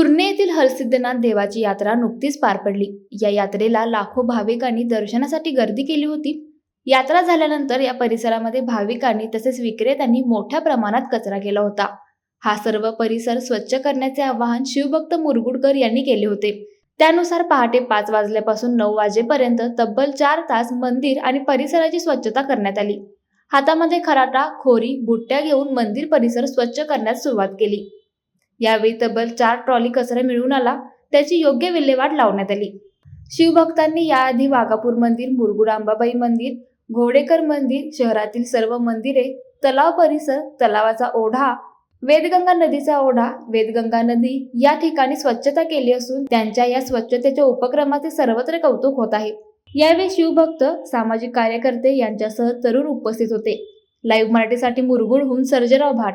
कुर्णे येथील हरसिद्धनाथ देवाची यात्रा नुकतीच पार पडली. या यात्रेला लाखो भाविकांनी दर्शनासाठी गर्दी केली होती. यात्रा झाल्यानंतर या परिसरामध्ये भाविकांनी तसेच विक्रेत्यांनी मोठ्या प्रमाणात कचरा केला होता. हा सर्व परिसर स्वच्छ करण्याचे आवाहन शिवभक्त मुरगुडकर यांनी केले होते. त्यानुसार पहाटे पाच वाजल्यापासून नऊ वाजेपर्यंत तब्बल चार तास मंदिर आणि परिसराची स्वच्छता करण्यात आली. हातामध्ये खराटा खोरी बुट्ट्या घेऊन मंदिर परिसर स्वच्छ करण्यास सुरुवात केली. यावेळी तब्बल चार ट्रॉली कचरा मिळून आला त्याची योग्य विल्हेवाट लावण्यात आली. शिवभक्तांनी याआधी वाघापूर मंदिर मुरगुड अंबाबाई मंदिर घोडेकर मंदिर शहरातील सर्व मंदिरे तलाव परिसर तलावाचा ओढा वेदगंगा नदीचा ओढा वेदगंगा नदी या ठिकाणी स्वच्छता केली असून त्यांच्या या स्वच्छतेच्या उपक्रमाचे सर्वत्र कौतुक होत आहे. यावेळी शिवभक्त सामाजिक कार्यकर्ते यांच्यासह तरुण उपस्थित होते. लाईव्ह मराठीसाठी मुरगुडहून सर्जराव भाट.